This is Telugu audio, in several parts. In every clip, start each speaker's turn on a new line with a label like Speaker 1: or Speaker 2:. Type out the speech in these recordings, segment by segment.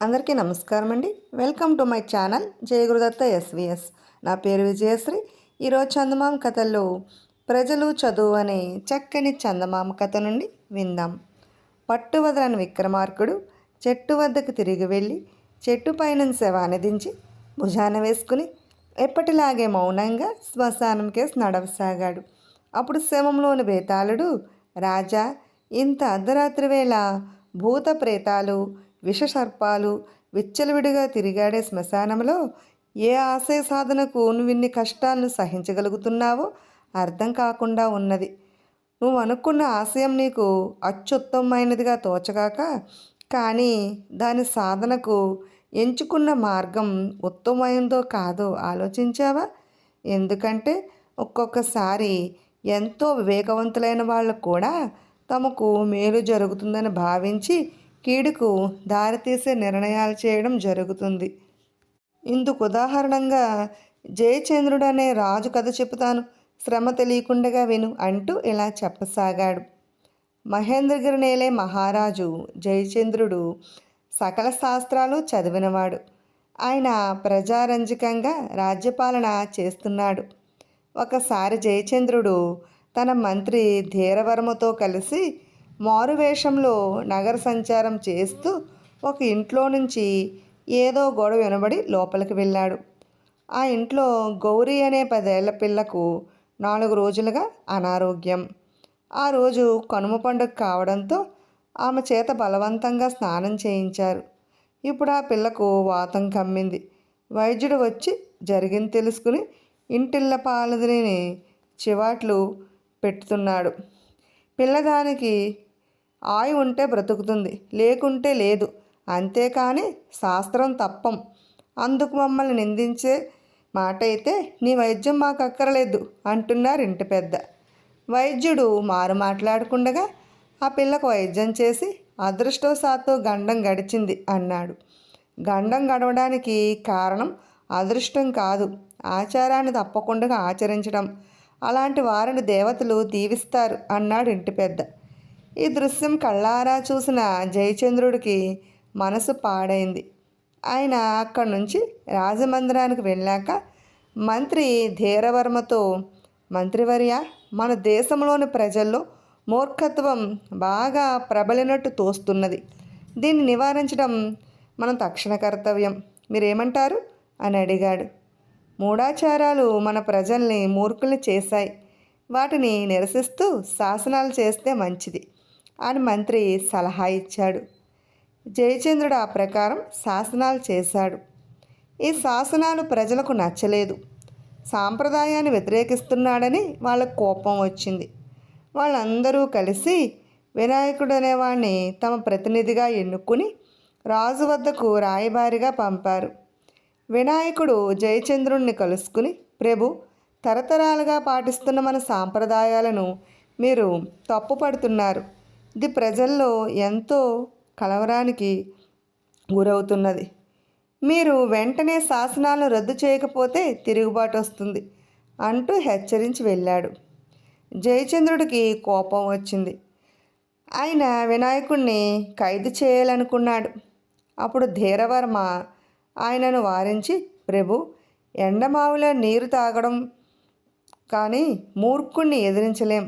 Speaker 1: అందరికీ నమస్కారం అండి. Welcome to my channel Jayagurudatta S V S నా పేరు విజయశ్రీ. ఈరోజు చందమామ కథల్లో ప్రజలు చదువు అనే చక్కని చందమామ కథ నుండి విందాం. పట్టు వదలని విక్రమార్కుడు చెట్టు వద్దకు తిరిగి వెళ్ళి చెట్టు పైన శవాన్ని దించి భుజాన వేసుకుని ఎప్పటిలాగే మౌనంగా శ్మశానం కేసు నడవసాగాడు. అప్పుడు శవంలోని బేతాళుడు రాజా ఇంత అర్ధరాత్రి వేళ భూత ప్రేతాలు విషసర్పాలు విచ్చలవిడిగా తిరిగాడే శ్మశానంలో ఏ ఆశయ సాధనకు నువ్విన్ని కష్టాలను సహించగలుగుతున్నావో అర్థం కాకుండా ఉన్నది. నువ్వు అనుకున్న ఆశయం నీకు అత్యుత్తమైనదిగా తోచగాక కానీ దాని సాధనకు ఎంచుకున్న మార్గం ఉత్తమమైందో కాదో ఆలోచించావా? ఎందుకంటే ఒక్కొక్కసారి ఎంతో వివేకవంతులైన వాళ్ళు కూడా తమకు మేలు జరుగుతుందని భావించి కీడుకు దారితీసే నిర్ణయాలు చేయడం జరుగుతుంది. ఇందుకు ఉదాహరణంగా జయచంద్రుడు అనే రాజు కథ చెబుతాను. శ్రమ తెలియకుండగా విను అంటూ ఇలా చెప్పసాగాడు. మహేంద్రగిరి నేలే మహారాజు జయచంద్రుడు సకల శాస్త్రాలు చదివినవాడు. ఆయన ప్రజారంజకంగా రాజ్యపాలన చేస్తున్నాడు. ఒకసారి జయచంద్రుడు తన మంత్రి ధీరవర్మతో కలిసి మారువేషంలో నగర సంచారం చేస్తూ ఒక ఇంట్లో నుంచి ఏదో గొడవ వినబడి లోపలికి వెళ్ళాడు. ఆ ఇంట్లో గౌరీ అనే పదేళ్ళ పిల్లకు నాలుగు రోజులుగా అనారోగ్యం. ఆ రోజు కనుమ పండుగ కావడంతో ఆమె చేత బలవంతంగా స్నానం చేయించారు. ఇప్పుడు ఆ పిల్లకు వాతం కమ్మింది. వైద్యుడు వచ్చి జరిగింది తెలుసుకుని ఇంటిళ్ళ పాలదిని చివాట్లు పెట్టుతున్నాడు. పిల్లదానికి ఆయు ఉంటే బ్రతుకుతుంది లేకుంటే లేదు. అంతేకాని శాస్త్రం తప్పం. అందుకు మమ్మల్ని నిందించే మాట అయితే నీ వైద్యం మాకు అక్కరలేదు అంటున్నారు ఇంటి పెద్ద. వైద్యుడు మారు మాట్లాడకుండగా ఆ పిల్లకు వైద్యం చేసి అదృష్టవశాత్తు గండం గడిచింది అన్నాడు. గండం గడవడానికి కారణం అదృష్టం కాదు. ఆచారాన్ని తప్పకుండా ఆచరించడం అలాంటి వారిని దేవతలు దీవిస్తారు అన్నాడు ఇంటి పెద్ద. ఈ దృశ్యం కళ్ళారా చూసిన జయచంద్రుడికి మనసు పాడైంది. ఆయన అక్కడి నుంచి రాజమందిరానికి వెళ్ళాక మంత్రి ధీరవర్మతో మంత్రివర్య మన దేశంలోని ప్రజల్లో మూర్ఖత్వం బాగా ప్రబలినట్టు తోస్తున్నది. దీన్ని నివారించడం మన తక్షణ కర్తవ్యం. మీరేమంటారు? అని అడిగాడు. మూఢాచారాలు మన ప్రజల్ని మూర్ఖుల్ని చేశాయి. వాటిని నిరసిస్తూ శాసనాలు చేస్తే మంచిది అని మంత్రి సలహా ఇచ్చాడు. జయచంద్రుడు ఆ ప్రకారం శాసనాలు చేశాడు. ఈ శాసనాలు ప్రజలకు నచ్చలేదు. సాంప్రదాయాన్ని వ్యతిరేకిస్తున్నాడని వాళ్ళకు కోపం వచ్చింది. వాళ్ళందరూ కలిసి వినాయకుడు అనేవాడిని తమ ప్రతినిధిగా ఎన్నుకుని రాజు వద్దకు రాయబారిగా పంపారు. వినాయకుడు జయచంద్రుణ్ణి కలుసుకుని ప్రభు తరతరాలుగా పాటిస్తున్న మన సాంప్రదాయాలను మీరు తప్పుపడుతున్నారు ఇది ప్రజల్లో ఎంతో కలవరానికి గురవుతున్నది. మీరు వెంటనే శాసనాలను రద్దు చేయకపోతే తిరుగుబాటు వస్తుంది అంటూ హెచ్చరించి వెళ్ళాడు. జయచంద్రుడికి కోపం వచ్చింది. ఆయన వినాయకుణ్ణి ఖైదు చేయాలనుకున్నాడు. అప్పుడు ధీరవర్మ ఆయనను వారించి ప్రభు ఎండమావిలో నీరు తాగడం కానీ మూర్ఖుణ్ణి ఎదిరించలేం.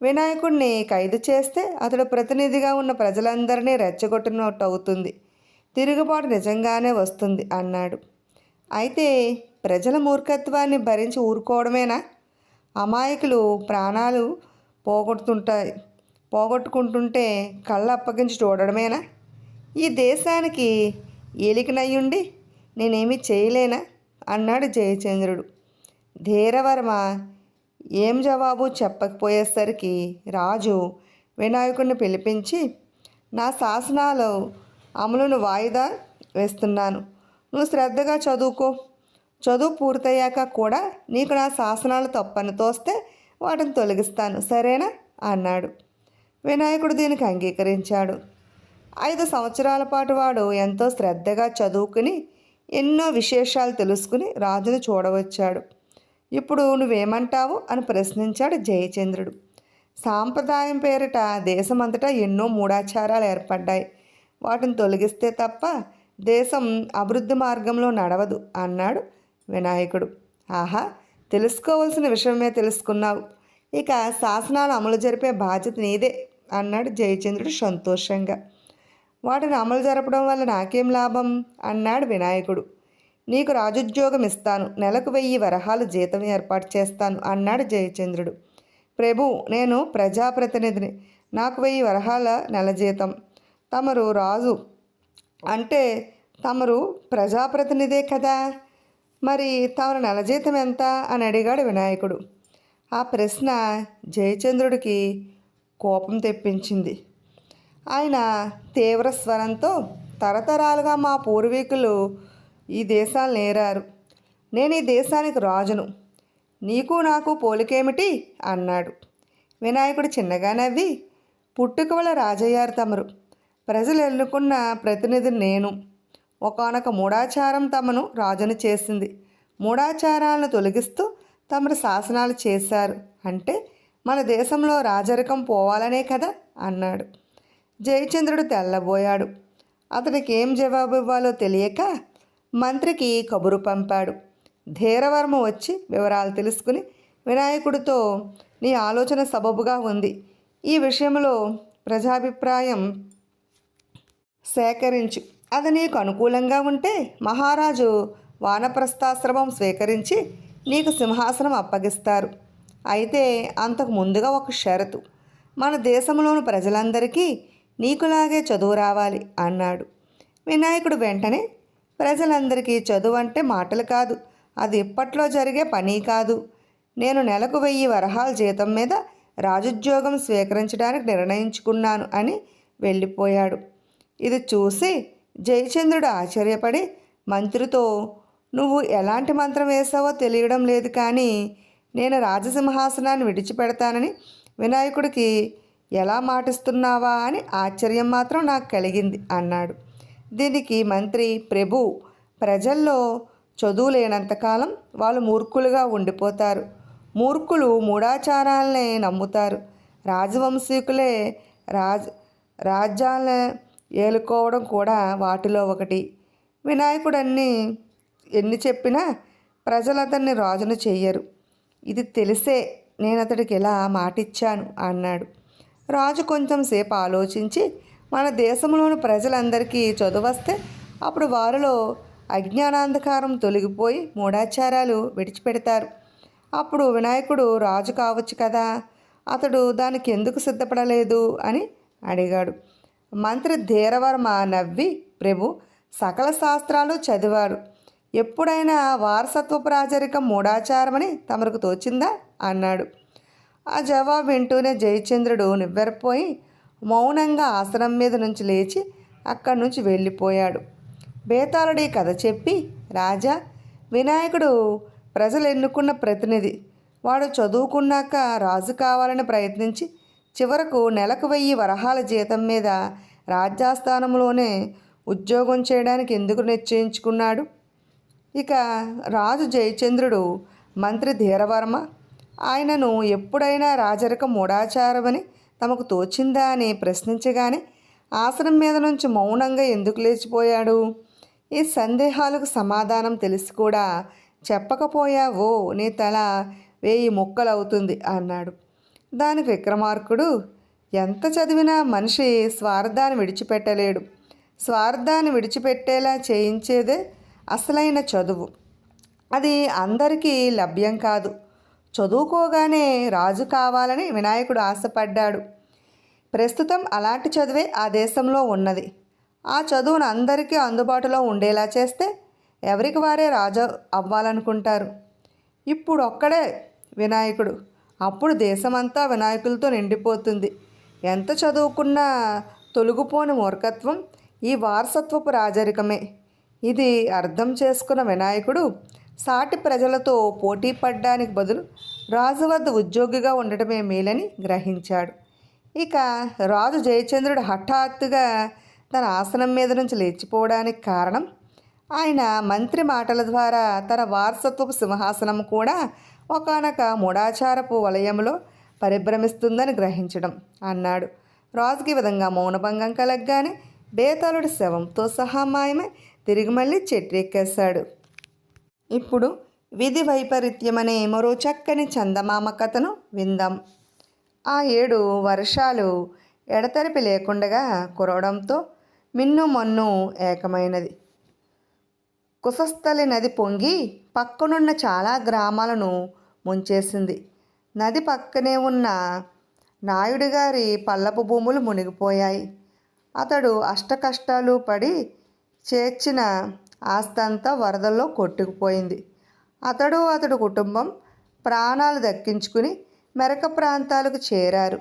Speaker 1: వినాయకుడిని ఖైదు చేస్తే అతడు ప్రతినిధిగా ఉన్న ప్రజలందరినీ రెచ్చగొట్టినట్టు అవుతుంది తిరుగుబాటు నిజంగానే వస్తుంది అన్నాడు. అయితే ప్రజల మూర్ఖత్వాన్ని భరించి ఊరుకోవడమేనా? అమాయకులు ప్రాణాలు పోగొడుతుంటాయి పోగొట్టుకుంటుంటే కళ్ళు అప్పగించి చూడడమేనా? ఈ దేశానికి ఏలికనయ్యుండి నేనేమి చేయలేనా? అన్నాడు జయచంద్రుడు. ధీరవర్మ ఏం జవాబు చెప్పకపోయేసరికి రాజు వినాయకుడిని పిలిపించి నా శాసనాలు అమలును వాయిదా వేస్తున్నాను. నువ్వు శ్రద్ధగా చదువుకో. చదువు పూర్తయ్యాక కూడా నీకు నా శాసనాలు తప్పని తోస్తే వాటిని తొలగిస్తాను. సరేనా? అన్నాడు. వినాయకుడు దీనికి అంగీకరించాడు. ఐదు సంవత్సరాల పాటు వాడు ఎంతో శ్రద్ధగా చదువుకుని ఎన్నో విశేషాలు తెలుసుకుని రాజును చూడవచ్చాడు. ఇప్పుడు నువ్వేమంటావు? అని ప్రశ్నించాడు జయచంద్రుడు. సాంప్రదాయం పేరిట దేశమంతటా ఎన్నో మూఢాచారాలు ఏర్పడ్డాయి. వాటిని తొలగిస్తే తప్ప దేశం అభివృద్ధి మార్గంలో నడవదు అన్నాడు వినాయకుడు. ఆహా! తెలుసుకోవాల్సిన విషయమే తెలుసుకున్నావు. ఇక శాసనాలు అమలు జరిపే బాధ్యత నీదే అన్నాడు జయచంద్రుడు సంతోషంగా. వాటిని అమలు జరపడం వల్ల నాకేం లాభం? అన్నాడు వినాయకుడు. నీకు రాజుద్యోగం ఇస్తాను నెలకు వెయ్యి వరహాలు జీతం ఏర్పాటు చేస్తాను అన్నాడు జయచంద్రుడు. ప్రభు నేను ప్రజాప్రతినిధిని. నాకు వెయ్యి వరహాల నెల జీతం. తమరు రాజు అంటే తమరు ప్రజాప్రతినిధే కదా? మరి తమరు నెల జీతం ఎంత? అని అడిగాడు వినాయకుడు. ఆ ప్రశ్న జయచంద్రుడికి కోపం తెప్పించింది. ఆయన తీవ్ర స్వరంతో తరతరాలుగా మా పూర్వీకులు ఈ దేశాలు నేరారు. నేను ఈ దేశానికి రాజును. నీకు నాకు పోలికేమిటి? అన్నాడు. వినాయకుడు చిన్నగా నవ్వి పుట్టుక వల్ల రాజయ్యారు తమరు. ప్రజలు ఎన్నుకున్న ప్రతినిధి నేను. ఒకనొక మూఢాచారం తమను రాజును చేసింది. మూఢాచారాలను తొలగిస్తూ తమరు శాసనాలు చేశారు. అంటే మన దేశంలో రాజరికం పోవాలనే కదా? అన్నాడు. జయచంద్రుడు తెల్లబోయాడు. అతనికి ఏం జవాబు ఇవ్వాలో తెలియక మంత్రికి కబురు పంపాడు. ధీరవర్మ వచ్చి వివరాలు తెలుసుకుని వినాయకుడితో నీ ఆలోచన సబబుగా ఉంది. ఈ విషయంలో ప్రజాభిప్రాయం సేకరించు. అది నీకు అనుకూలంగా ఉంటే మహారాజు వానప్రస్థాశ్రమం స్వీకరించి నీకు సింహాసనం అప్పగిస్తారు. అయితే అంతకు ముందుగా ఒక షరతు. మన దేశంలోని ప్రజలందరికీ నీకులాగే చదువు రావాలి అన్నాడు. వినాయకుడు వెంటనే ప్రజలందరికీ చదువు అంటే మాటలు కాదు అది ఇప్పట్లో జరిగే పని కాదు. నేను నెలకు వెయ్యి వరహాల జీతం మీద రాజుద్యోగం స్వీకరించడానికి నిర్ణయించుకున్నాను అని వెళ్ళిపోయాడు. ఇది చూసి జయచంద్రుడు ఆశ్చర్యపడి మంత్రితో నువ్వు ఎలాంటి మంత్రం వేసావో తెలియడం లేదు కానీ నేను రాజసింహాసనాన్ని విడిచిపెడతానని వినాయకుడికి ఎలా మాటిస్తున్నావా అని ఆశ్చర్యం మాత్రం నాకు కలిగింది అన్నాడు. దీనికి మంత్రి ప్రభు ప్రజల్లో చదువు లేనంతకాలం వాళ్ళు మూర్ఖులుగా ఉండిపోతారు. మూర్ఖులు మూఢాచారాలనే నమ్ముతారు. రాజవంశీకులే రాజ్ రాజ్యాలను ఏలుకోవడం కూడా వాటిలో ఒకటి. వినాయకుడు అన్ని ఎన్ని చెప్పినా ప్రజలు అతన్ని రాజును చెయ్యరు. ఇది తెలిసే నేను అతడికి ఇలా మాటిచ్చాను అన్నాడు. రాజు కొంచెం సేపు ఆలోచించి మన దేశంలోని ప్రజలందరికీ చదువస్తే అప్పుడు వారిలో అజ్ఞానాంధకారం తొలగిపోయి మూఢాచారాలు విడిచిపెడతారు. అప్పుడు వినాయకుడు రాజు కావచ్చు కదా అతడు దానికి ఎందుకు సిద్ధపడలేదు అని అడిగాడు. మంత్రి ధీరవర్మ నవ్వి ప్రభు సకల శాస్త్రాలు చదివాడు ఎప్పుడైనా వారసత్వపు రాజరికం మూఢాచారమని తమకు తోచిందా? అన్నాడు. ఆ జవాబు వింటూనే జయచంద్రుడు నివ్వెరపోయి మౌనంగా ఆసనం మీద నుంచి లేచి అక్కడి నుంచి వెళ్ళిపోయాడు. బేతాళుడు ఈ కథ చెప్పి రాజా వినాయకుడు ప్రజలు ఎన్నుకున్న ప్రతినిధి. వాడు చదువుకున్నాక రాజు కావాలని ప్రయత్నించి చివరకు నెలకు వెయ్యి వరహాల జీతం మీద రాజ్యాస్థానంలోనే ఉద్యోగం చేయడానికి ఎందుకు నిశ్చయించుకున్నాడు? ఇక రాజు జయచంద్రుడు మంత్రి ధీరవర్మ ఆయనను ఎప్పుడైనా రాజరిక మూఢాచారమని తమకు తోచిందా అని ప్రశ్నించగానే ఆసనం మీద నుంచి మౌనంగా ఎందుకు లేచిపోయాడు? ఈ సందేహాలకు సమాధానం తెలిసి కూడా చెప్పకపోయావో నీ తల వేయి ముక్కలవుతుంది అన్నాడు. దానికి విక్రమార్కుడు ఎంత చదివినా మనిషి స్వార్థాన్ని విడిచిపెట్టలేడు. స్వార్థాన్ని విడిచిపెట్టేలా చేయించేదే అసలైన చదువు. అది అందరికీ లభ్యం కాదు. చదువుకోగానే రాజు కావాలని వినాయకుడు ఆశపడ్డాడు. ప్రస్తుతం అలాంటి చదువే ఆ దేశంలో ఉన్నది. ఆ చదువును అందరికీ అందుబాటులో ఉండేలా చేస్తే ఎవరికి వారే రాజు అవ్వాలనుకుంటారు. ఇప్పుడు ఒక్కడే వినాయకుడు. అప్పుడు దేశమంతా వినాయకులతో నిండిపోతుంది. ఎంత చదువుకున్నా తొలగిపోని మూర్ఖత్వం ఈ వారసత్వపు రాజరికమే. ఇది అర్థం చేసుకున్న వినాయకుడు సాటి ప్రజలతో పోటీ పడ్డానికి బదులు రాజు వద్ద ఉద్యోగిగా ఉండటమే మేలని గ్రహించాడు. ఇక రాజు జయచంద్రుడు హఠాత్తుగా తన ఆసనం మీద నుంచి లేచిపోవడానికి కారణం ఆయన మంత్రి మాటల ద్వారా తన వారసత్వపు సింహాసనం కూడా ఒకనొక మూఢాచారపు వలయంలో పరిభ్రమిస్తుందని గ్రహించడం అన్నాడు. రాజుకి విధంగా మౌనభంగం కలగగానే బేతాళుడి శవంతో సహా మాయమై తిరిగి మళ్ళీ చెట్టు ఎక్కేశాడు. ఇప్పుడు విధి వైపరీత్యం అనే మరో చక్కని చందమామ కథను విందాం. ఆ ఏడు వర్షాలు ఎడతెరిపి లేకుండగా కురవడంతో మిన్ను మన్ను ఏకమైనది. కుసస్థలి నది పొంగి పక్కనున్న చాలా గ్రామాలను ముంచేసింది. నది పక్కనే ఉన్న నాయుడు గారి పల్లపు భూములు మునిగిపోయాయి. అతడు అష్టకష్టాలు పడి చేర్చిన ఆస్తంతా వరదల్లో కొట్టుకుపోయింది. అతడు అతడు కుటుంబం ప్రాణాలు దక్కించుకుని మెరక ప్రాంతాలకు చేరారు.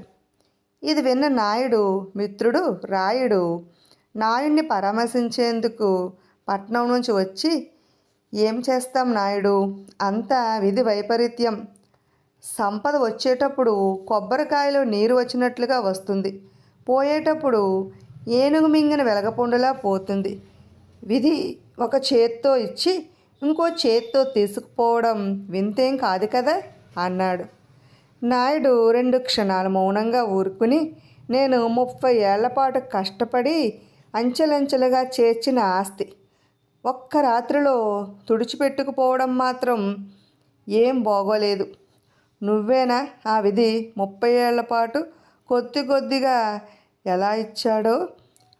Speaker 1: ఇది విన్న నాయుడు మిత్రుడు రాయుడు నాయుడిని పరామర్శించేందుకు పట్నం నుంచి వచ్చి ఏం చేస్తాం నాయుడు? అంతా విధి వైపరీత్యం. సంపద వచ్చేటప్పుడు కొబ్బరికాయలో నీరు వచ్చినట్లుగా వస్తుంది. పోయేటప్పుడు ఏనుగు మింగిన వెలగపొండులా పోతుంది. విధి ఒక చేత్తో ఇచ్చి ఇంకో చేత్తో తీసుకుపోవడం వింతేం కాదు కదా అన్నాడు. నాయుడు రెండు క్షణాలు మౌనంగా ఊరుకుని నేను ముప్పై ఏళ్ళ పాటు కష్టపడి అంచెలంచెలుగా చేర్చిన ఆస్తి. ఒక్క రాత్రిలో తుడిచిపెట్టుకుపోవడం మాత్రం ఏం బాగోలేదు. నువ్వేనా ఆ విధి ముప్పై ఏళ్ళ పాటు కొద్ది కొద్దిగా ఎలా ఇచ్చాడో?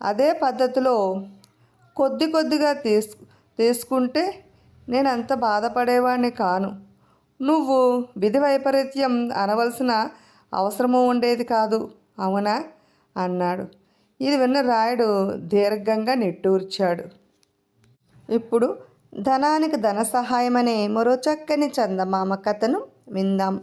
Speaker 1: అదే పద్ధతిలో కొద్ది కొద్దిగా తీసు తీసుకుంటే నేను అంత బాధపడేవాడిని కాను. నువ్వు విధి వైపరీత్యం అనవలసిన అవసరము ఉండేది కాదు అవునా? అన్నాడు. ఇది విన్న రాయుడు దీర్ఘంగా నిట్టూర్చాడు. ఇప్పుడు ధనానికి ధన సహాయం అనే మరో చక్కని చందమామ కథను విందాం.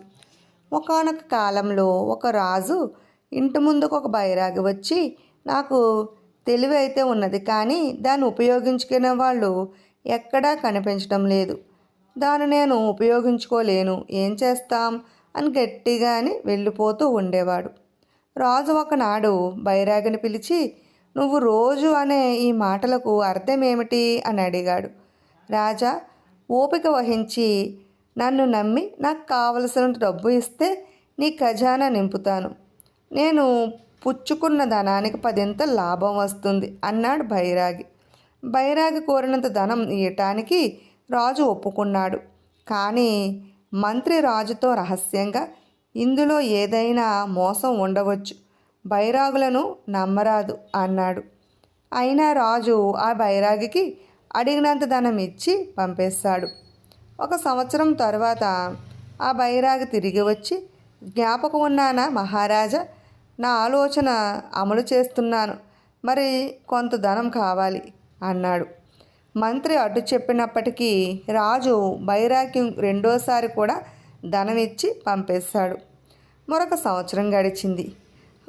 Speaker 1: ఒకానొక కాలంలో ఒక రాజు ఇంటి ముందుకు ఒక బైరాగి వచ్చి నాకు తెలివి అయితే ఉన్నది. కానీ దాన్ని ఉపయోగించుకునే వాళ్ళు ఎక్కడా కనిపించడం లేదు. దాన్ని నేను ఉపయోగించుకోలేను. ఏం చేస్తాం? అని గట్టిగా అని వెళ్ళిపోతూ ఉండేవాడు. రాజు ఒకనాడు బైరాగిని పిలిచి నువ్వు రోజు అనే ఈ మాటలకు అర్థం ఏమిటి అని అడిగాడు. రాజా ఓపిక వహించి నన్ను నమ్మి నాకు కావలసిన డబ్బు ఇస్తే నీ ఖజానా నింపుతాను. నేను పుచ్చుకున్న ధనానికి పదింత లాభం వస్తుంది అన్నాడు బైరాగి. బైరాగి కోరినంత ధనం ఇవ్వటానికి రాజు ఒప్పుకున్నాడు. కానీ మంత్రి రాజుతో రహస్యంగా ఇందులో ఏదైనా మోసం ఉండవచ్చు బైరాగులను నమ్మరాదు అన్నాడు. అయినా రాజు ఆ బైరాగికి అడిగినంత ధనం ఇచ్చి పంపేశాడు. ఒక సంవత్సరం తర్వాత ఆ బైరాగి తిరిగి వచ్చి జ్ఞాపకం ఉన్నానా మహారాజా? నా ఆలోచన అమలు చేస్తున్నాను. మరి కొంత ధనం కావాలి అన్నాడు. మంత్రి అడ్డు చెప్పినప్పటికీ రాజు బైరాగ్యం రెండోసారి కూడా ధనం ఇచ్చి పంపేశాడు. మరొక సంవత్సరం గడిచింది.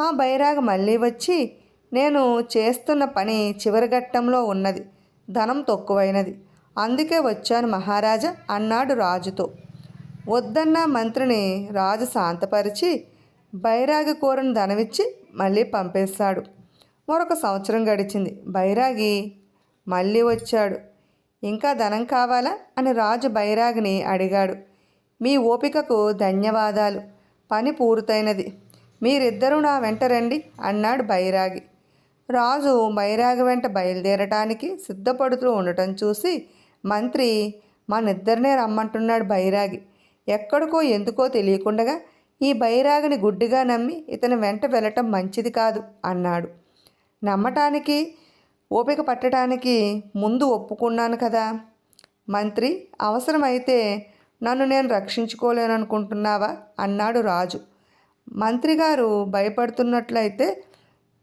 Speaker 1: ఆ బైరాగ మళ్ళీ వచ్చి నేను చేస్తున్న పని చివరి ఘట్టంలో ఉన్నది. ధనం తక్కువైనది. అందుకే వచ్చాను మహారాజా అన్నాడు రాజుతో. వద్దన్న మంత్రిని రాజు శాంతపరిచి బైరాగి కూరను ధనమిచ్చి మళ్ళీ పంపేశాడు మరొక సంవత్సరం గడిచింది. బైరాగి మళ్ళీ వచ్చాడు. ఇంకా ధనం కావాలా? అని రాజు బైరాగిని అడిగాడు. మీ ఓపికకు ధన్యవాదాలు. పని పూర్తయినది. మీరిద్దరూ నా వెంట రండి అన్నాడు బైరాగి. రాజు బైరాగి వెంట బయలుదేరటానికి సిద్ధపడుతూ ఉండటం చూసి మంత్రి మనిద్దరినే రమ్మంటున్నాడు బైరాగి. ఎక్కడికో ఎందుకో తెలియకుండగా ఈ బైరాగిని గుడ్డిగా నమ్మి ఇతని వెంట వెళ్ళటం మంచిది కాదు అన్నాడు. నమ్మటానికి ఓపిక పట్టడానికి ముందు ఒప్పుకున్నాను కదా. మంత్రి అవసరమైతే నన్ను నేను రక్షించుకోలేననుకుంటున్నావా? అన్నాడు రాజు. మంత్రి గారు భయపడుతున్నట్లయితే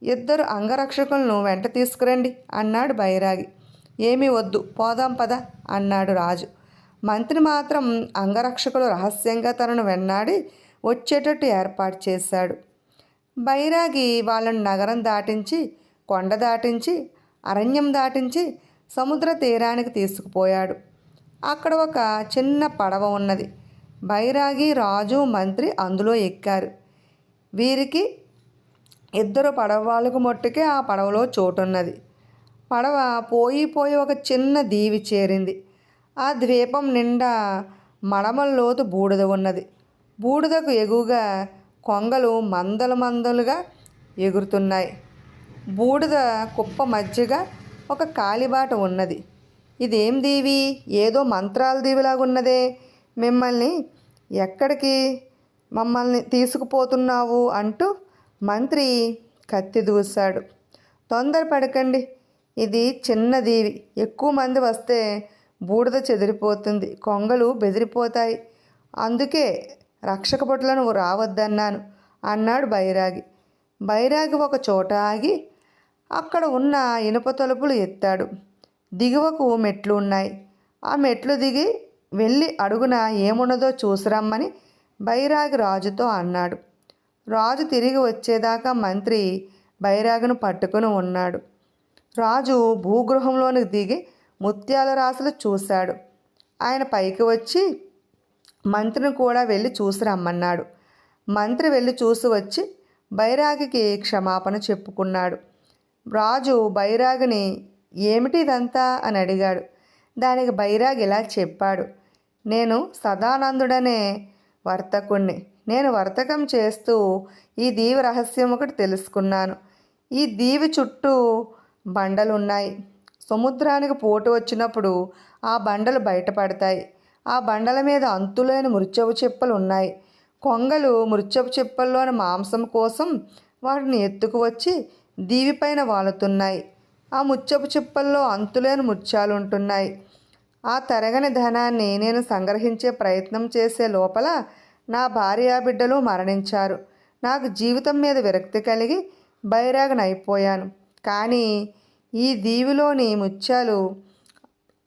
Speaker 1: ఇద్దరు అంగరక్షకులను వెంట తీసుకురండి అన్నాడు బైరాగి. ఏమీ వద్దు పోదాం పద అన్నాడు రాజు. మంత్రి మాత్రం అంగరక్షకులు రహస్యంగా తనను వెన్నాడి వచ్చేటట్టు ఏర్పాటు చేశాడు. బైరాగి వాళ్ళను నగరం దాటించి కొండ దాటించి అరణ్యం దాటించి సముద్ర తీరానికి తీసుకుపోయాడు. అక్కడ ఒక చిన్న పడవ ఉన్నది. బైరాగి రాజు మంత్రి అందులో ఎక్కారు. వీరికి ఇద్దరు పడవ వాళ్ళకు మట్టుకే ఆ పడవలో చోటున్నది. పడవ పోయి పోయి ఒక చిన్న దీవి చేరింది. ఆ ద్వీపం నిండా మడమల్లోతు బూడిద ఉన్నది. బూడిదకు ఎగువగా కొంగలు మందలు మందలుగా ఎగురుతున్నాయి. బూడిద కుప్ప మధ్యగా ఒక కాలిబాట ఉన్నది. ఇదేం దీవి? ఏదో మంత్రాల దీవిలాగా ఉన్నదే. మిమ్మల్ని ఎక్కడికి మమ్మల్ని తీసుకుపోతున్నావు అంటూ మంత్రి కత్తి దూశాడు. తొందరపడకండి ఇది చిన్న దీవి. ఎక్కువ మంది వస్తే బూడిద చెదిరిపోతుంది. కొంగలు బెదిరిపోతాయి. అందుకే రక్షక భటులను రావద్దన్నాను అన్నాడు బైరాగి. బైరాగి ఒక చోట ఆగి అక్కడ ఉన్న ఇనుప తలుపులు ఎత్తాడు. దిగువకు మెట్లు ఉన్నాయి. ఆ మెట్లు దిగి వెళ్ళి అడుగున ఏమున్నదో చూసిరమ్మని బైరాగి రాజుతో అన్నాడు. రాజు తిరిగి వచ్చేదాకా మంత్రి బైరాగును పట్టుకుని ఉన్నాడు. రాజు భూగృహంలోనికి దిగి ముత్యాల రాసులు చూశాడు. ఆయన పైకి వచ్చి మంత్రిని కూడా వెళ్ళి చూసి రమ్మన్నాడు. మంత్రి వెళ్ళి చూసి వచ్చి బైరాగికి క్షమాపణ చెప్పుకున్నాడు. రాజు బైరాగిని ఏమిటి ఇదంతా అని అడిగాడు. దానికి బైరాగ్ ఇలా చెప్పాడు. నేను సదానందుడనే వర్తకుణ్ణి. నేను వర్తకం చేస్తూ ఈ దీవి రహస్యం ఒకటి తెలుసుకున్నాను. ఈ దీవి చుట్టూ బండలు ఉన్నాయి సముద్రానికి పోటు వచ్చినప్పుడు ఆ బండలు బయటపడతాయి. ఆ బండల మీద అంతులేని మృత్యవు చిప్పలు ఉన్నాయి కొంగలు మృత్యపు చిప్పల్లోని మాంసం కోసం వాటిని ఎత్తుకు వచ్చి దీవిపైన వాలుతున్నాయి. ఆ ముత్యపు చిప్పల్లో అంతులేని ముత్యాలు ఉంటున్నాయి ఆ తరగని ధనాన్ని నేను సంగ్రహించే ప్రయత్నం చేసే లోపల నా భార్యా బిడ్డలు మరణించారు. నాకు జీవితం మీద విరక్తి కలిగి బైరాగనైపోయాను. కానీ ఈ దీవిలోని ముత్యాలు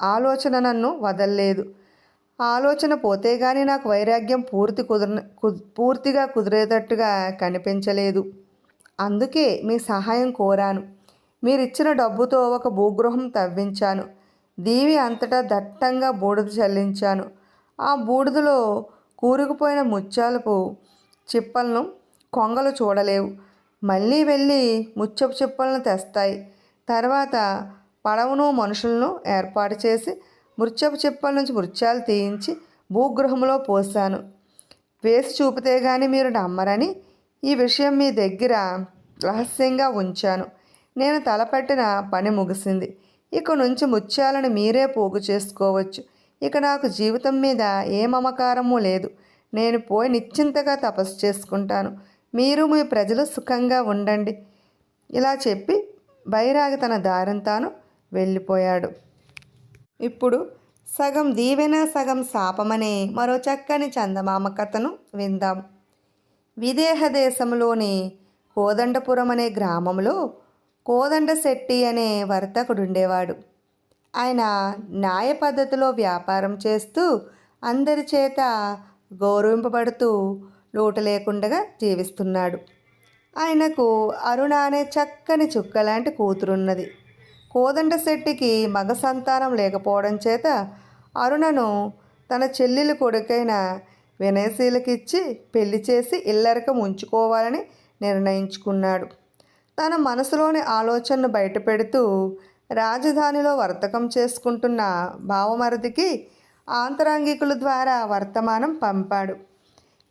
Speaker 1: ఆలోచన నన్ను వదల్లేదు. ఆలోచన పోతే కానీ నాకు వైరాగ్యం పూర్తి కుదిర పూర్తిగా కుదిరేటట్టుగా కనిపించలేదు. అందుకే మీ సహాయం కోరాను. మీరిచ్చిన డబ్బుతో ఒక భూగృహం తవ్వించాను. దీవి అంతటా దట్టంగా బూడిద చల్లించాను. ఆ బూడిదలో కూరుకుపోయిన ముత్యాలపు చిప్పలను కొంగలు చూడలేవు. మళ్ళీ వెళ్ళి ముచ్చపు చిప్పలను తెస్తాయి. తర్వాత పడవను మనుషులను ఏర్పాటు చేసి ముత్యపు చిప్పల నుంచి ముత్యాలు తీయించి భూగృహంలో పోశాను. వేసి చూపితే గాని మీరు నమ్మరని ఈ విషయం మీ దగ్గర రహస్యంగా ఉంచాను. నేను తలపెట్టిన పని ముగిసింది. ఇక నుంచి ముత్యాలను మీరే పోగు చేసుకోవచ్చు. ఇక నాకు జీవితం మీద ఏ మమకారము లేదు. నేను పోయి నిశ్చింతగా తపస్సు చేసుకుంటాను. మీరు మీ ప్రజలు సుఖంగా ఉండండి. ఇలా చెప్పి బైరాగి తన దారిని తాను వెళ్ళిపోయాడు. ఇప్పుడు సగం దీవెన సగం శాపమనే మరో చక్కని చందమామ కథను విందాం. విదేహ దేశంలోని కోదండపురం అనే గ్రామంలో కోదండ శెట్టి అనే వర్తకుడుండేవాడు. ఆయన న్యాయ పద్ధతిలో వ్యాపారం చేస్తూ అందరి చేత గౌరవింపబడుతూ లోటు లేకుండా జీవిస్తున్నాడు. ఆయనకు అరుణ అనే చక్కని చుక్క లాంటి కూతురున్నది. కోదండ శెట్టికి మగ సంతానం లేకపోవడం చేత అరుణను తన చెల్లెలు కొడుకైన వినయశీలకిచ్చి పెళ్ళి చేసి ఇల్లరిక ఉంచుకోవాలని నిర్ణయించుకున్నాడు. తన మనసులోని ఆలోచనను బయటపెడుతూ రాజధానిలో వర్తకం చేసుకుంటున్న భావమరిదికి ఆంతరంగికుల ద్వారా వర్తమానం పంపాడు.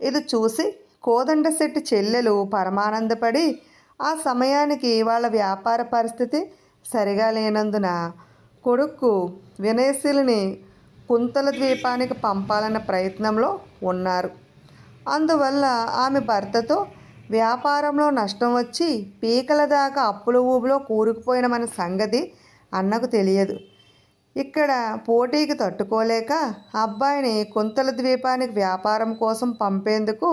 Speaker 1: ఇది చూసి కోదండశెట్టి చెల్లెలు పరమానందపడి ఆ సమయానికి వాళ్ళ వ్యాపార పరిస్థితి సరిగా లేనందున కొడుకు వినయశీలిని కుంతల ద్వీపానికి పంపాలన్న ప్రయత్నంలో ఉన్నారు. అందువల్ల ఆమె భర్తతో వ్యాపారంలో నష్టం వచ్చి పీకల దాకా అప్పుల ఊబిలో కూరుకుపోయిన మన సంగతి అన్నకు తెలియదు. ఇక్కడ పోటీకి తట్టుకోలేక అబ్బాయిని కుంతల ద్వీపానికి వ్యాపారం కోసం పంపేందుకు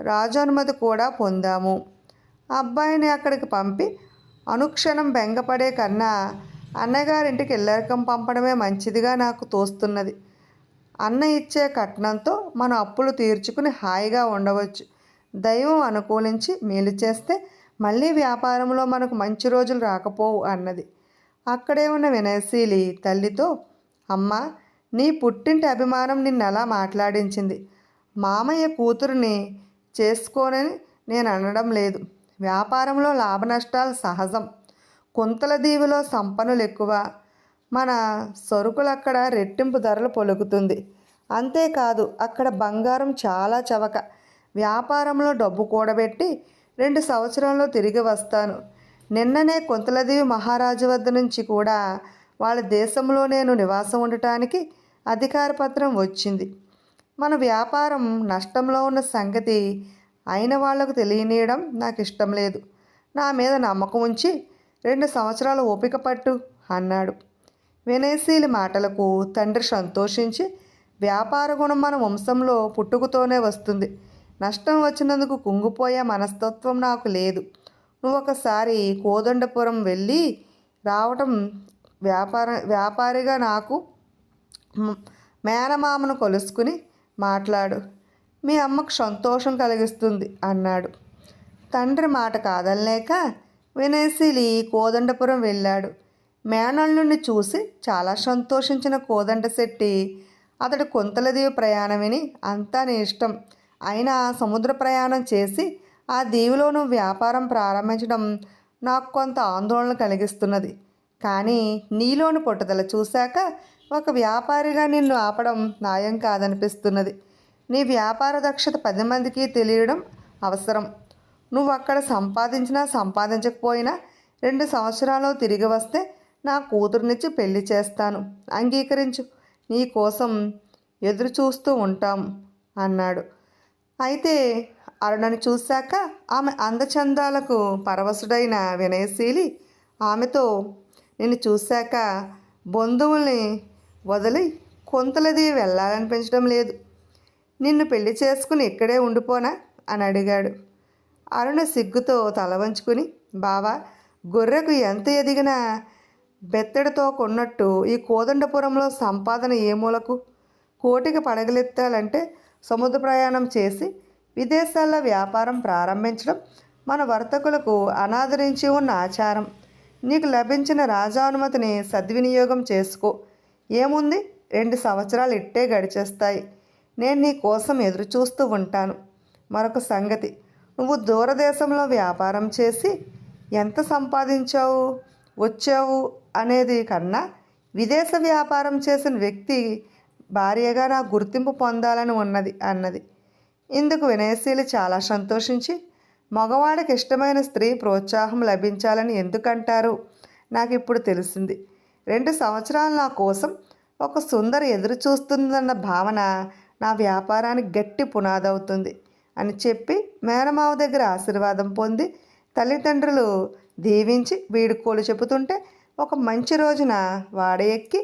Speaker 1: రాజానుమతి కూడా పొందాము. అబ్బాయిని అక్కడికి పంపి అనుక్షణం బెంగపడే కన్నా అన్నగారింటికి ఇల్లరకం పంపడమే మంచిదిగా నాకు తోస్తున్నది. అన్న ఇచ్చే కట్నంతో మన అప్పులు తీర్చుకుని హాయిగా ఉండవచ్చు. దైవం అనుకూలించి మేలు చేస్తే మళ్ళీ వ్యాపారంలో మనకు మంచి రోజులు రాకపోవు అన్నది. అక్కడే ఉన్న వినయశీలి తల్లితో అమ్మ నీ పుట్టింటి అభిమానం నిన్ను అలా మాట్లాడించింది. మామయ్య కూతురుని చేసుకోనని నేను అనడం లేదు. వ్యాపారంలో లాభ నష్టాలు సహజం. కుంతల దీవిలో సంపన్నులు ఎక్కువ మన సరుకులు అక్కడ రెట్టింపు ధరలు పలుకుతుంది అంతేకాదు అక్కడ బంగారం చాలా చవక. వ్యాపారంలో డబ్బు కూడబెట్టి రెండు సంవత్సరాల్లో తిరిగి వస్తాను. నిన్ననే కొంతలదేవి మహారాజు వద్ద నుంచి కూడా వాళ్ళ దేశంలో నేను నివాసం ఉండటానికి అధికార పత్రం వచ్చింది. మన వ్యాపారం నష్టంలో ఉన్న సంగతి అయిన వాళ్ళకు తెలియనీయడం నాకు ఇష్టం లేదు. నా మీద నమ్మకం ఉంచి రెండు సంవత్సరాలు ఓపిక పట్టు అన్నాడు. వినయశీలి మాటలకు తండ్రి సంతోషించి వ్యాపార గుణం మన వంశంలో పుట్టుకతోనే వస్తుంది. నష్టం వచ్చినందుకు కుంగిపోయే మనస్తత్వం నాకు లేదు. నువ్వు ఒకసారి కోదండపురం వెళ్ళి రావటం వ్యాపార వ్యాపారిగా నాకు మేనమామను కొలుసుకుని మాట్లాడు. మీ అమ్మకు సంతోషం కలిగిస్తుంది అన్నాడు. తండ్రి మాట కాదనలేక వినయశీలి కోదండపురం వెళ్ళాడు. మేనల్లుని చూసి చాలా సంతోషించిన కోదండ శెట్టి అతడు కొంతలదీవి ప్రయాణం విని అంతా నీ ఇష్టం. అయినా సముద్ర ప్రయాణం చేసి ఆ దీవిలోనూ వ్యాపారం ప్రారంభించడం నాకు కొంత ఆందోళన కలిగిస్తున్నది. కానీ నీలోని పట్టుదల చూశాక ఒక వ్యాపారిగా నిన్ను ఆపడం న్యాయం కాదనిపిస్తున్నది. నీ వ్యాపార దక్షత పది మందికి తెలియడం అవసరం. నువ్వు అక్కడ సంపాదించినా సంపాదించకపోయినా రెండు సంవత్సరాలు తిరిగి వస్తే నా కూతురునిచ్చి పెళ్ళి చేస్తాను. అంగీకరించు. నీ కోసం ఎదురు చూస్తూ ఉంటాం అన్నాడు. అయితే అరుణను చూశాక ఆమె అందచందాలకు పరవశుడైన వినయశీలి ఆమెతో నిన్ను చూశాక బంధువుల్ని వదిలి కొంతలది వెళ్ళాలనిపించడం లేదు. నిన్ను పెళ్ళి చేసుకుని ఇక్కడే ఉండిపోనా? అని అడిగాడు. అరుణ సిగ్గుతో తల వంచుకుని బావా గొర్రెకు ఎంత ఎదిగినా బెత్తడితో కొన్నట్టు ఈ కోదండపురంలో సంపాదన ఏ మూలకు? కోటికి పడగలెత్తాలంటే సముద్ర ప్రయాణం చేసి విదేశాల్లో వ్యాపారం ప్రారంభించడం మన వర్తకులకు అనాదరించి ఉన్న ఆచారం. నీకు లభించిన రాజానుమతిని సద్వినియోగం చేసుకో. ఏముంది? రెండు సంవత్సరాలు ఇట్టే గడిచేస్తాయి. నేను నీ కోసం ఎదురు చూస్తూ ఉంటాను. మరొక సంగతి నువ్వు దూరదేశంలో వ్యాపారం చేసి ఎంత సంపాదించావు వచ్చావు అనేది కన్నా విదేశ వ్యాపారం చేసిన వ్యక్తి భార్యగా నా గుర్తింపు పొందాలని ఉన్నది అన్నది. ఇందుకు వినయశీలి చాలా సంతోషించి మగవాడికి ఇష్టమైన స్త్రీ ప్రోత్సాహం లభించాలని ఎందుకంటారు? నాకు ఇప్పుడు తెలిసింది. రెండు సంవత్సరాలు నా కోసం ఒక సుందరి ఎదురు చూస్తుందన్న భావన నా వ్యాపారానికి గట్టి పునాదవుతుంది అని చెప్పి మేనమావ దగ్గర ఆశీర్వాదం పొంది తల్లిదండ్రులు దీవించి వీడుకోలు చెబుతుంటే ఒక మంచి రోజున వాడ ఎక్కి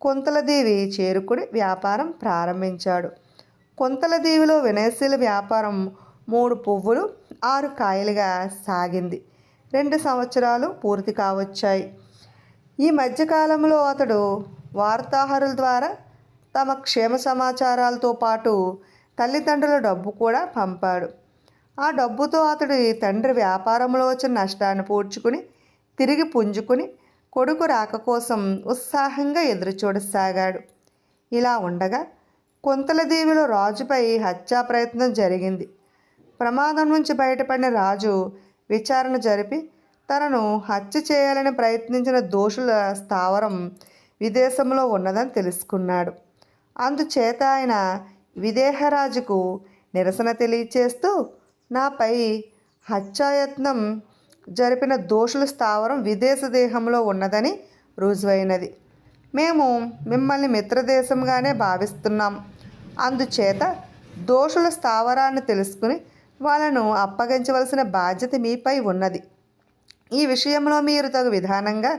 Speaker 1: కొంతలదేవి చేరుకుని వ్యాపారం ప్రారంభించాడు. కొంతలదేవిలో వినయశీల వ్యాపారం మూడు పువ్వులు ఆరు కాయలుగా సాగింది. రెండు సంవత్సరాలు పూర్తి కావచ్చాయి. ఈ మధ్యకాలంలో అతడు వార్తాహరుల ద్వారా తమ క్షేమ సమాచారాలతో పాటు తల్లిదండ్రుల డబ్బు కూడా పంపాడు. ఆ డబ్బుతో అతడు తండ్రి వ్యాపారంలో వచ్చిన నష్టాన్ని పూడ్చుకుని తిరిగి పుంజుకుని కొడుకు రాక కోసం ఉత్సాహంగా ఎదురుచూడసాగాడు. ఇలా ఉండగా కొంతలదేవిలో రాజుపై హత్యా ప్రయత్నం జరిగింది. ప్రమాదం నుంచి బయటపడిన రాజు విచారణ జరిపి తనను హత్య చేయాలని ప్రయత్నించిన దోషుల స్థావరం విదేశంలో ఉన్నదని తెలుసుకున్నాడు. అందుచేత ఆయన విదేహరాజుకు నిరసన తెలియచేస్తూ నాపై హత్యాయత్నం జరిపిన దోషుల స్థావరం విదేశ దేహంలో ఉన్నదని రుజువైనది. మేము మిమ్మల్ని మిత్రదేశంగానే భావిస్తున్నాం. అందుచేత దోషుల స్థావరాన్ని తెలుసుకుని వాళ్ళను అప్పగించవలసిన బాధ్యత మీపై ఉన్నది. ఈ విషయంలో మీరు తగు విధానంగా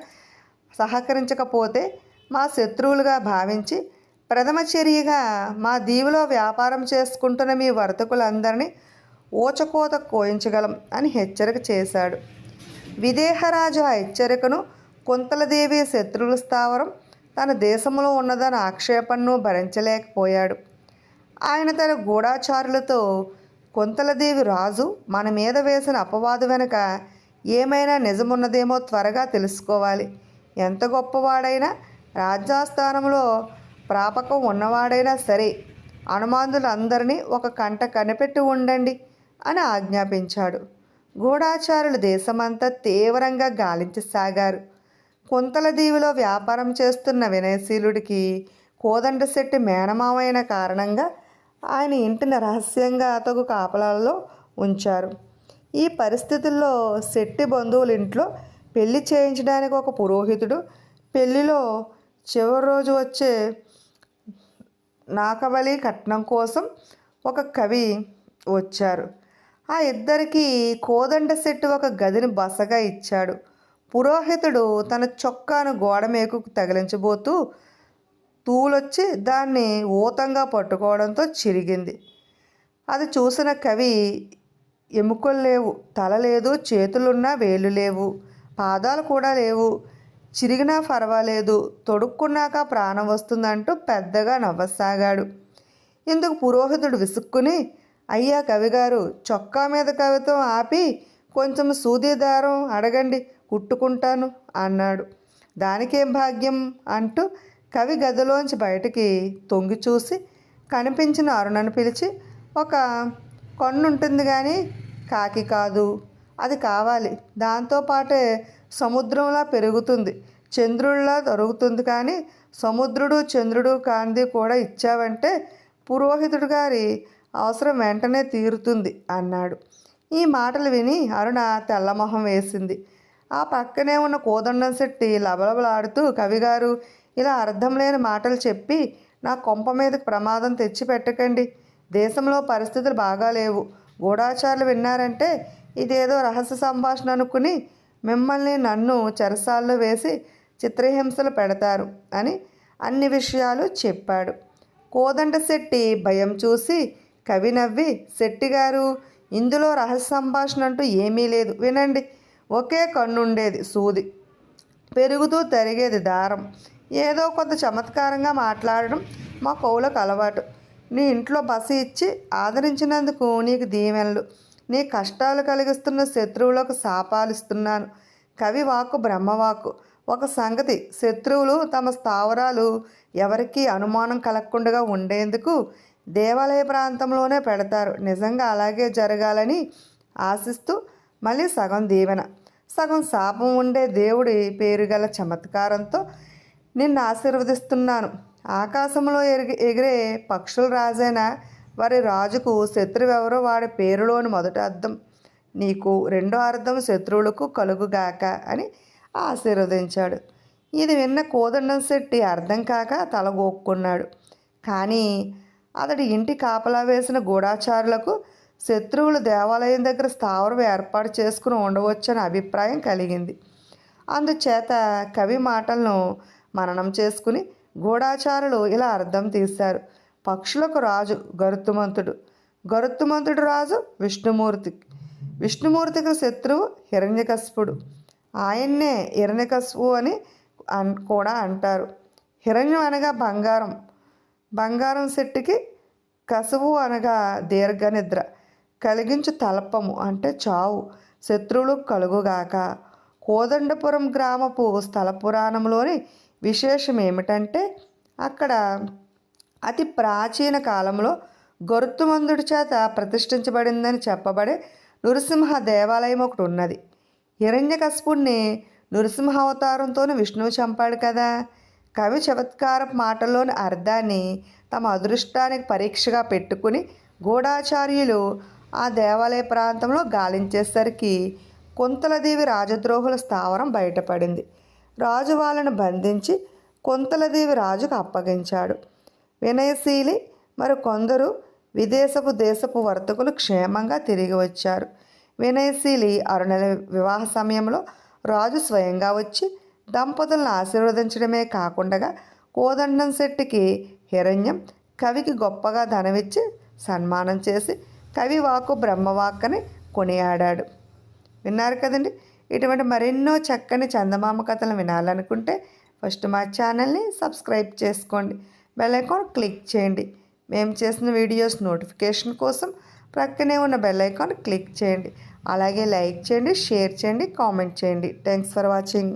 Speaker 1: సహకరించకపోతే మా శత్రువులుగా భావించి ప్రథమ చర్యగా మా దీవిలో వ్యాపారం చేసుకుంటున్న మీ వర్తకులందరినీ ఊచకోత కోయించగలం అని హెచ్చరిక చేశాడు. విదేహరాజు ఆ హెచ్చరికను కుంతలదేవి శత్రువుల స్థావరం తన దేశంలో ఉన్నదన్న ఆక్షేపణను భరించలేకపోయాడు. ఆయన తన గూఢాచారులతో కుంతలదేవి రాజు మన మీద వేసిన అపవాదు వెనుక ఏమైనా నిజమున్నదేమో త్వరగా తెలుసుకోవాలి. ఎంత గొప్పవాడైనా రాజ్యాస్థానంలో ప్రాపకం ఉన్నవాడైనా సరే అనుమానులందరినీ ఒక కంట కనిపెట్టి ఉండండి అని ఆజ్ఞాపించాడు. గూఢాచారులు దేశమంతా తీవ్రంగా గాలించసాగారు. కుంతల దీవిలో వ్యాపారం చేస్తున్న వినయశీలుడికి కోదండశెట్టి మేనమామైన కారణంగా ఆయన ఇంటిని రహస్యంగా అతగు కాపలాలలో ఉంచారు. ఈ పరిస్థితుల్లో శెట్టి బంధువుల ఇంట్లో పెళ్ళి చేయించడానికి ఒక పురోహితుడు పెళ్ళిలో చివరి రోజు వచ్చే నాకవలి కట్నం కోసం ఒక కవి వచ్చారు. ఆ ఇద్దరికి కోదండ శెట్టి ఒక గదిని బసగా ఇచ్చాడు. పురోహితుడు తన చొక్కాను గోడ మేకుకు తగిలించబోతూ తూలొచ్చి దాన్ని ఊతంగా పట్టుకోవడంతో చిరిగింది. అది చూసిన కవి ఎముకలు లేవు తల లేదు చేతులున్నా వేలు లేవు పాదాలు కూడా లేవు చిరిగినా పర్వాలేదు తొడుక్కున్నాక ప్రాణం వస్తుందంటూ పెద్దగా నవ్వసాగాడు. ఇందుకు పురోహితుడు విసుక్కుని అయ్యా కవిగారు చొక్కా మీద కవితం ఆపి కొంచెం సూది దారం అడగండి కుట్టుకుంటాను అన్నాడు. దానికేం భాగ్యం? అంటూ కవి గదిలోంచి బయటికి తొంగి చూసి కనిపించిన అరుణను పిలిచి ఒక కన్ను ఉంటుంది కానీ కాకి కాదు. అది కావాలి. దాంతోపాటే సముద్రంలా పెరుగుతుంది. చంద్రుడిలా దొరుకుతుంది కానీ సముద్రుడు చంద్రుడు కాంతి కూడా ఇచ్చావంటే పురోహితుడు గారి అవసరం వెంటనే తీరుతుంది అన్నాడు. ఈ మాటలు విని అరుణ తెల్లమొహం వేసింది. ఆ పక్కనే ఉన్న కోదండం శెట్టి లబలబలాడుతూ కవిగారు ఇలా అర్థం లేని మాటలు చెప్పి నా కొంప మీదకి ప్రమాదం తెచ్చి పెట్టకండి. దేశంలో పరిస్థితులు బాగాలేవు. గూఢాచారులు విన్నారంటే ఇదేదో రహస్య సంభాషణ అనుకుని మిమ్మల్ని నన్ను చెరసాల్లో వేసి చిత్రహింసలు పెడతారు అని అన్ని విషయాలు చెప్పాడు. కోదండ శెట్టి భయం చూసి కవి నవ్వి శెట్టి గారు ఇందులో రహస్య సంభాషణ అంటూ ఏమీ లేదు. వినండి. ఒకే కన్నుండేది సూది. పెరుగుతూ తరిగేది దారం. ఏదో కొంత చమత్కారంగా మాట్లాడడం మా కౌలకు అలవాటు. నీ ఇంట్లో బస ఇచ్చి ఆదరించినందుకు నీకు దీవెనలు. నీ కష్టాలు కలిగిస్తున్న శత్రువులకు శాపాలు ఇస్తున్నాను కవి వాక్కు బ్రహ్మవాక్కు. ఒక సంగతి శత్రువులు తమ స్థావరాలు ఎవరికీ అనుమానం కలగకుండా ఉండేందుకు దేవాలయ ప్రాంతంలోనే పెడతారు. నిజంగా అలాగే జరగాలని ఆశిస్తూ మళ్ళీ సగం దీవెన. సగం శాపం ఉండే దేవుడి పేరు గల చమత్కారంతో నిన్ను ఆశీర్వదిస్తున్నాను. ఆకాశంలో ఎగిరే పక్షుల రాజైన వారి రాజుకు శత్రువు ఎవరో వాడి పేరులోని మొదటి అర్థం. నీకు రెండో అర్థం శత్రువులకు కలుగుగాక అని ఆశీర్వదించాడు. ఇది విన్న కోదండం శెట్టి అర్థం కాక తలగోక్కున్నాడు కానీ అతడి ఇంటి కాపలా వేసిన గూఢాచారులకు శత్రువులు దేవాలయం దగ్గర స్థావరం ఏర్పాటు చేసుకుని ఉండవచ్చని అభిప్రాయం కలిగింది. అందుచేత కవి మాటలను మననం చేసుకుని గూఢాచారులు ఇలా అర్థం తీశారు. పక్షులకు రాజు గరుత్తుమంతుడు. గరుత్తుమంతుడు రాజు విష్ణుమూర్తి. విష్ణుమూర్తికి శత్రువు హిరణ్యకశిపుడు. ఆయన్నే హిరణ్యకశిపు అని అన్ కూడా అంటారు. హిరణ్యం అనగా బంగారం. బంగారం సెట్టుకి కసువు అనగా దీర్ఘ నిద్ర. కలిగించు తలపము అంటే చావు. శత్రువులు కలుగుగాక. కోదండపురం గ్రామపు స్థల పురాణంలోని విశేషం ఏమిటంటే అక్కడ అతి ప్రాచీన కాలంలో గొరుత్తుమందుడి చేత ప్రతిష్ఠించబడిందని చెప్పబడే నృసింహ దేవాలయం ఒకటి ఉన్నది. హిరణ్యకశపుణ్ణి నృసింహ అవతారంతో విష్ణువు చంపాడు కదా. కవి చమత్కార మాటల్లోని అర్థాన్ని తమ అదృష్టానికి పరీక్షగా పెట్టుకుని గూఢాచార్యులు ఆ దేవాలయ ప్రాంతంలో గాలించేసరికి కొంతలదేవి రాజద్రోహుల స్థావరం బయటపడింది. రాజు వాళ్ళను బంధించి కొంతలదేవి రాజుకు అప్పగించాడు. వినయశీలి మరి కొందరు విదేశపు దేశపు వర్తకులు క్షేమంగా తిరిగి వచ్చారు. వినయశీలి అరుణల వివాహ సమయంలో రాజు స్వయంగా వచ్చి దంపతులను ఆశీర్వదించడమే కాకుండా కోదండం శెట్టికి హిరణ్యం కవికి గొప్పగా ధనమిచ్చి సన్మానం చేసి కవి వాక్కు బ్రహ్మవాక్కని కొనియాడాడు. విన్నారు కదండి? ఇటువంటి మరెన్నో చక్కని చందమామ కథలు వినాలనుకుంటే ఫస్ట్ మా ఛానల్ని సబ్స్క్రైబ్ చేసుకోండి. బెల్ ఐకాన్ క్లిక్ చేయండి. మేము చేసిన వీడియోస్ నోటిఫికేషన్ కోసం ప్రక్కనే ఉన్న బెల్ ఐకాన్ క్లిక్ చేయండి. అలాగే లైక్ చేయండి షేర్ చేయండి కామెంట్ చేయండి. Thanks for watching